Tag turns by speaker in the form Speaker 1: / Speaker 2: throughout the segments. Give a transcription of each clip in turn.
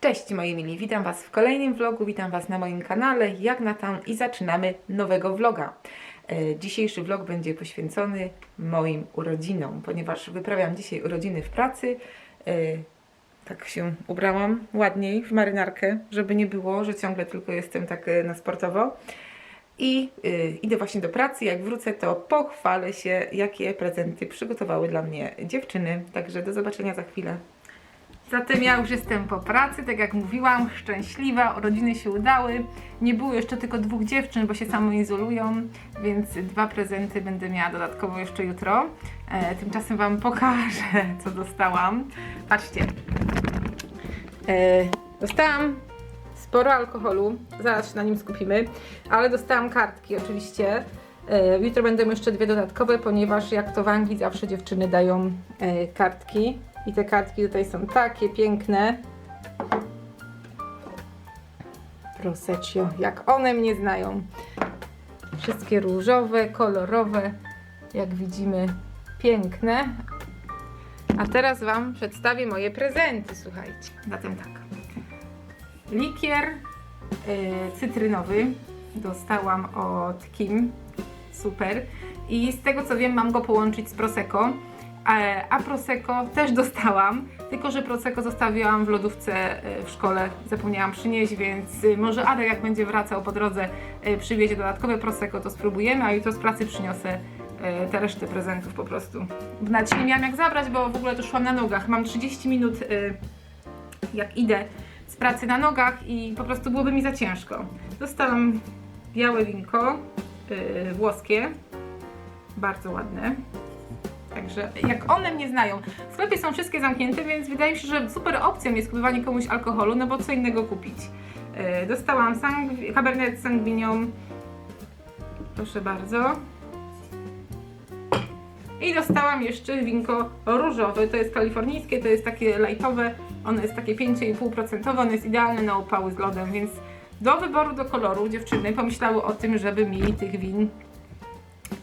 Speaker 1: Cześć moi mili, witam Was w kolejnym vlogu, witam Was na moim kanale, jak na tam i zaczynamy nowego vloga. E, Dzisiejszy vlog będzie poświęcony moim urodzinom, ponieważ wyprawiam dzisiaj urodziny w pracy. E, Tak się ubrałam ładniej w marynarkę, żeby nie było, że ciągle tylko jestem tak e, na sportowo. I y, idę właśnie do pracy. Jak wrócę, to pochwalę się, jakie prezenty przygotowały dla mnie dziewczyny. Także do zobaczenia za chwilę. Zatem ja już jestem po pracy, tak jak mówiłam, szczęśliwa, urodziny się udały. Nie było jeszcze tylko dwóch dziewczyn, bo się samoizolują, więc dwa prezenty będę miała dodatkowo jeszcze jutro. E, tymczasem Wam pokażę, co dostałam. Patrzcie. E, dostałam sporo alkoholu, zaraz się na nim skupimy, ale dostałam kartki oczywiście. E, Jutro będą jeszcze dwie dodatkowe, ponieważ jak to w Anglii zawsze dziewczyny dają e, kartki. I te kartki tutaj są takie piękne. Proseccio, jak one mnie znają. Wszystkie różowe, kolorowe, jak widzimy, piękne. A teraz Wam przedstawię moje prezenty, słuchajcie. Zatem tak. Likier y, cytrynowy dostałam od Kim. Super. I z tego co wiem, mam go połączyć z Prosecco. A, a Prosecco też dostałam, tylko że Prosecco zostawiłam w lodówce y, w szkole, zapomniałam przynieść, więc y, może Adek jak będzie wracał po drodze y, przywiezie dodatkowe Prosecco, to spróbujemy, a jutro z pracy przyniosę te reszty prezentów po prostu. Nawet nie miałam jak zabrać, bo w ogóle to szłam na nogach. Mam 30 minut y, jak idę z pracy na nogach i po prostu byłoby mi za ciężko. Dostałam białe winko yy, włoskie, bardzo ładne. Także jak one mnie znają, w sklepie są wszystkie zamknięte, więc wydaje mi się, że super opcją jest kupowanie komuś alkoholu, no bo co innego kupić. Yy, dostałam sang- Cabernet Sauvignon, proszę bardzo. I dostałam jeszcze winko różowe, to jest kalifornijskie, to jest takie lightowe, ono jest takie 5,5%, ono jest idealne na upały z lodem, więc do wyboru do koloru dziewczyny pomyślały o tym, żeby mi tych win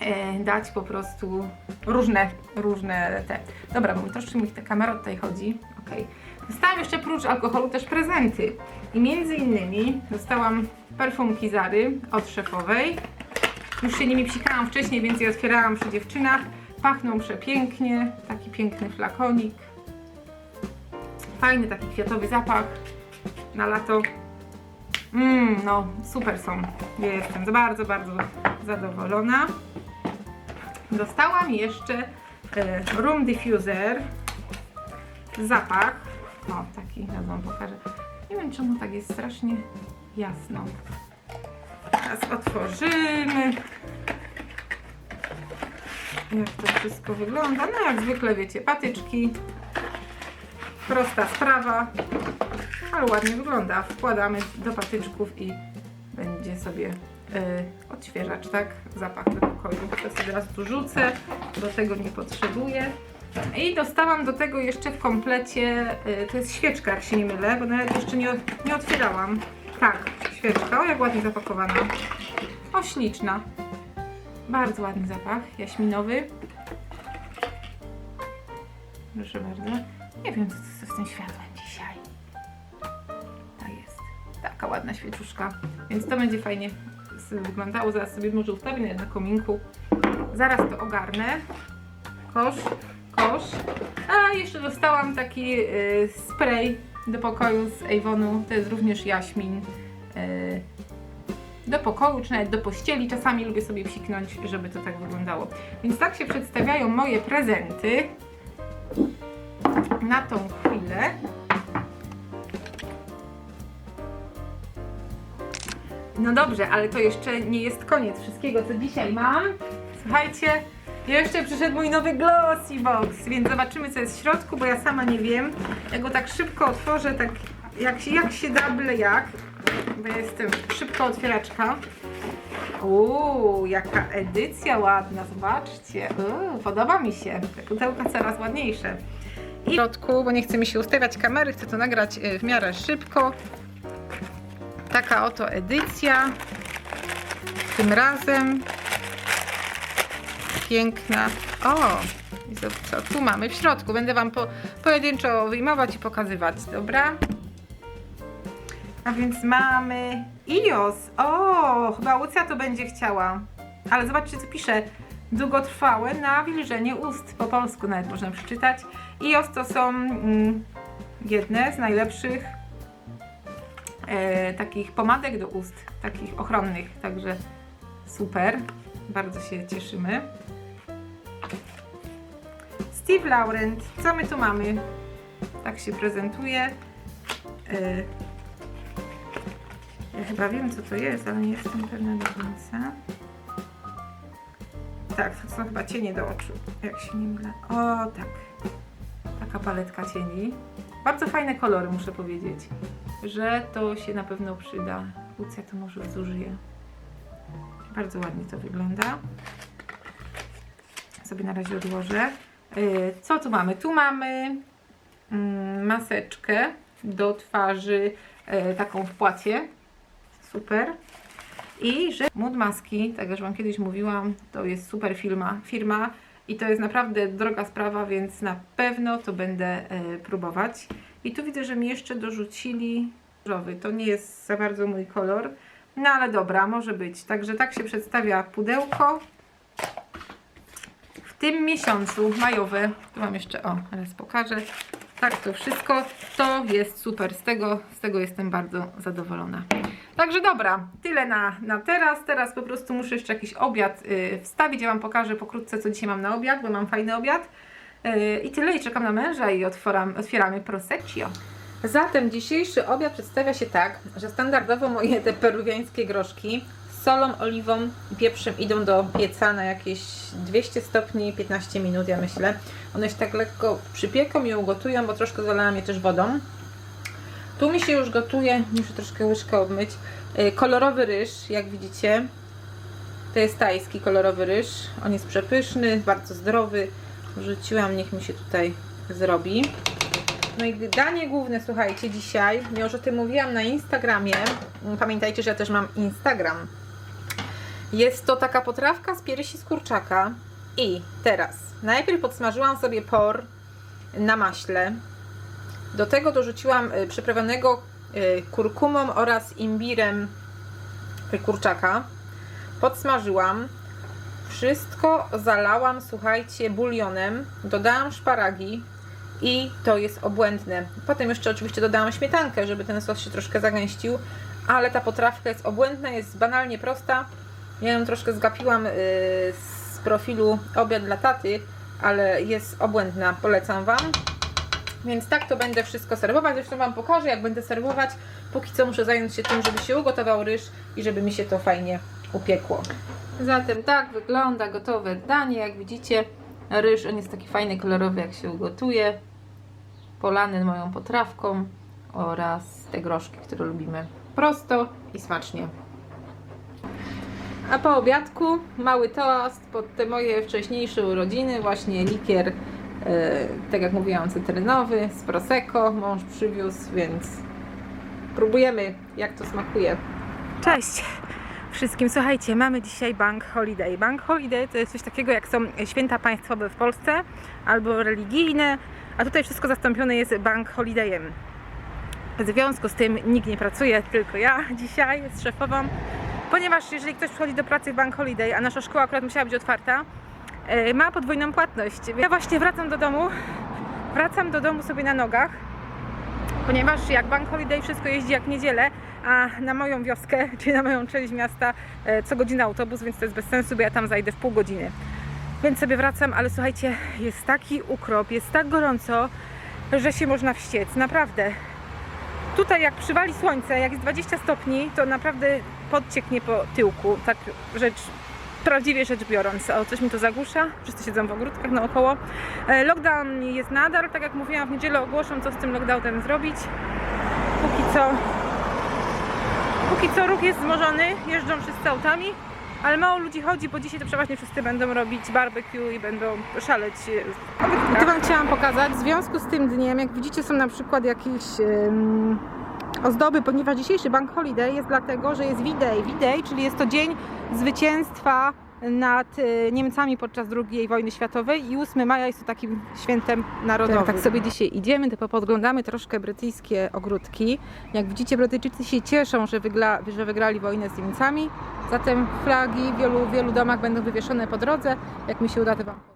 Speaker 1: e, dać po prostu różne, różne te. Dobra, bo troszkę mi ta kamera tutaj chodzi. Okej. Dostałam jeszcze prócz alkoholu też prezenty. I między innymi dostałam perfumki Zary od szefowej. Już się nimi psikałam wcześniej, więc je otwierałam przy dziewczynach. Pachną przepięknie. Taki piękny flakonik. Fajny taki kwiatowy zapach na lato. Mmm, no super są. Ja jestem bardzo, bardzo zadowolona. Dostałam jeszcze e, Room Diffuser. Zapach. O, taki, ja wam pokażę. Nie wiem czemu tak jest strasznie jasno. Teraz otworzymy. Jak to wszystko wygląda? No jak zwykle wiecie, patyczki. Prosta sprawa, ale ładnie wygląda. Wkładamy do patyczków i będzie sobie y, odświeżacz, tak? Zapach do pokoju. To sobie teraz tu rzucę, do tego nie potrzebuję. I dostałam do tego jeszcze w komplecie, y, to jest świeczka, jak się nie mylę, bo nawet jeszcze nie, nie otwierałam. Tak, świeczka, o jak ładnie zapakowana. O, śliczna. Bardzo ładny zapach, jaśminowy. Proszę bardzo. Nie wiem, co to z tym światłem dzisiaj. Tak jest. Taka ładna świeczuszka. Więc to będzie fajnie wyglądało. Zaraz sobie może ustawię na kominku. Zaraz to ogarnę. Kosz, kosz. A jeszcze dostałam taki y, spray do pokoju z Avonu. To jest również jaśmin. Y, do pokoju, czy nawet do pościeli. Czasami lubię sobie psiknąć, żeby to tak wyglądało. Więc tak się przedstawiają moje prezenty na tą chwilę. No dobrze, ale to jeszcze nie jest koniec wszystkiego, co dzisiaj mam. Słuchajcie, jeszcze przyszedł mój nowy Glossy Box, więc zobaczymy, co jest w środku, bo ja sama nie wiem. Ja go tak szybko otworzę, tak jak się, jak się da, byle jak. Bo ja jestem szybko otwieraczka. Uuu, jaka edycja ładna, zobaczcie. Uuu, podoba mi się. Te pudełka coraz ładniejsze. I w środku, bo nie chce mi się ustawiać kamery, chcę to nagrać y, w miarę szybko. Taka oto edycja. Tym razem piękna. O, co tu mamy w środku? Będę Wam po, pojedynczo wyjmować i pokazywać, dobra? A więc mamy iOS. O, chyba Łucja to będzie chciała. Ale zobaczcie, co pisze. Długotrwałe nawilżenie ust. Po polsku nawet można przeczytać. iOS to są mm, jedne z najlepszych e, takich pomadek do ust, takich ochronnych, także super, bardzo się cieszymy. Steve Laurent, co my tu mamy? Tak się prezentuje. E, ja chyba wiem co to jest, ale nie jestem pewna do końca. Tak, to są chyba cienie do oczu, jak się nie mylę. O, tak. Taka paletka cieni. Bardzo fajne kolory, muszę powiedzieć że to się na pewno przyda. Lucja to może zużyje. Bardzo ładnie to wygląda. Sobie na razie odłożę. Yy, Co tu mamy? Tu mamy mm, maseczkę do twarzy, yy, taką w płacie. Super. I że Mood Maski, tak jak Wam kiedyś mówiłam, to jest super firma, firma i to jest naprawdę droga sprawa, więc na pewno to będę yy, próbować. I tu widzę, że mi jeszcze dorzucili różowy. To nie jest za bardzo mój kolor. No ale dobra, może być. Także tak się przedstawia pudełko. W tym miesiącu majowe. Tu mam jeszcze, o, teraz pokażę. Tak, to wszystko. To jest super. Z tego, z tego jestem bardzo zadowolona. Także dobra, tyle na, na teraz. Teraz po prostu muszę jeszcze jakiś obiad y, wstawić. Ja Wam pokażę pokrótce, co dzisiaj mam na obiad, bo mam fajny obiad. Y, I tyle, i czekam na męża i otwieram, otwieramy proseccio. Zatem dzisiejszy obiad przedstawia się tak, że standardowo moje te peruwiańskie groszki z solą, oliwą i pieprzem idą do pieca na jakieś 200 stopni 15 minut, ja myślę. One się tak lekko przypieką i ugotują, bo troszkę zalałam je też wodą. Tu mi się już gotuje, muszę troszkę łyżkę obmyć, y, kolorowy ryż, jak widzicie. To jest tajski kolorowy ryż. On jest przepyszny, bardzo zdrowy. Wrzuciłam, niech mi się tutaj zrobi. No i danie główne, słuchajcie, dzisiaj, ja już o tym mówiłam na Instagramie. Pamiętajcie, że ja też mam Instagram. Jest to taka potrawka z piersi z kurczaka. I teraz, najpierw podsmażyłam sobie por na maśle. Do tego dorzuciłam y, przyprawionego y, kurkumą oraz imbirem y, kurczaka. Podsmażyłam. Wszystko zalałam, słuchajcie, bulionem. Dodałam szparagi i to jest obłędne. Potem jeszcze oczywiście dodałam śmietankę, żeby ten sos się troszkę zagęścił, ale ta potrawka jest obłędna, jest banalnie prosta. Ja ją troszkę zgapiłam z profilu obiad dla taty, ale jest obłędna, polecam Wam. Więc tak to będę wszystko serwować. Zresztą Wam pokażę, jak będę serwować. Póki co muszę zająć się tym, żeby się ugotował ryż i żeby mi się to fajnie upiekło. Zatem tak wygląda gotowe danie. Jak widzicie, ryż, on jest taki fajny, kolorowy, jak się ugotuje. Polany moją potrawką oraz te groszki, które lubimy. Prosto i smacznie. A po obiadku mały toast pod te moje wcześniejsze urodziny, właśnie likier, tak jak mówiłam, cytrynowy z Prosecco. Mąż przywiózł, więc próbujemy, jak to smakuje. Cześć wszystkim. Słuchajcie, mamy dzisiaj Bank Holiday. Bank Holiday to jest coś takiego, jak są święta państwowe w Polsce albo religijne, a tutaj wszystko zastąpione jest Bank Holidayem. W związku z tym nikt nie pracuje, tylko ja dzisiaj z szefową, ponieważ jeżeli ktoś przychodzi do pracy w Bank Holiday, a nasza szkoła akurat musiała być otwarta, e, ma podwójną płatność. Ja właśnie wracam do domu, wracam do domu sobie na nogach, ponieważ jak Bank Holiday wszystko jeździ jak niedzielę, a na moją wioskę, czyli na moją część miasta e, co godzinę autobus, więc to jest bez sensu, bo ja tam zajdę w pół godziny. Więc sobie wracam, ale słuchajcie, jest taki ukrop, jest tak gorąco, że się można wściec, naprawdę. Tutaj jak przywali słońce, jak jest 20 stopni, to naprawdę podcieknie po tyłku, tak rzecz, prawdziwie rzecz biorąc. O, coś mi to zagłusza, wszyscy siedzą w ogródkach naokoło. E, Lockdown jest nadal, tak jak mówiłam, w niedzielę ogłoszą, co z tym lockdownem zrobić. Póki co Póki co ruch jest wzmożony, jeżdżą wszyscy autami, ale mało ludzi chodzi, bo dzisiaj to przeważnie wszyscy będą robić barbecue i będą szaleć. I to Wam chciałam pokazać. W związku z tym dniem, jak widzicie, są na przykład jakieś em, ozdoby, ponieważ dzisiejszy Bank Holiday jest dlatego, że jest V-Day. V-Day, czyli jest to dzień zwycięstwa nad e, Niemcami podczas II wojny światowej i 8 maja jest to takim świętem narodowym. Tak, sobie dzisiaj idziemy, to podglądamy troszkę brytyjskie ogródki. Jak widzicie, Brytyjczycy się cieszą, że, wygla, że wygrali wojnę z Niemcami. Zatem flagi w wielu, wielu domach będą wywieszone po drodze. Jak mi się uda, to Wam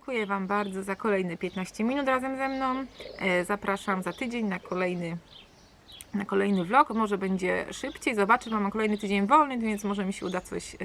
Speaker 1: dziękuję Wam bardzo za kolejne 15 minut razem ze mną. E, Zapraszam za tydzień na kolejny, na kolejny vlog. Może będzie szybciej, zobaczę. Mam kolejny tydzień wolny, więc może mi się uda coś e,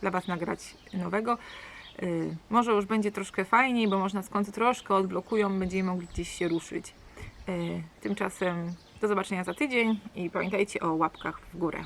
Speaker 1: dla Was nagrać nowego. E, Może już będzie troszkę fajniej, bo można skąd troszkę odblokują, będziemy mogli gdzieś się ruszyć. Tymczasem do zobaczenia za tydzień i pamiętajcie o łapkach w górę.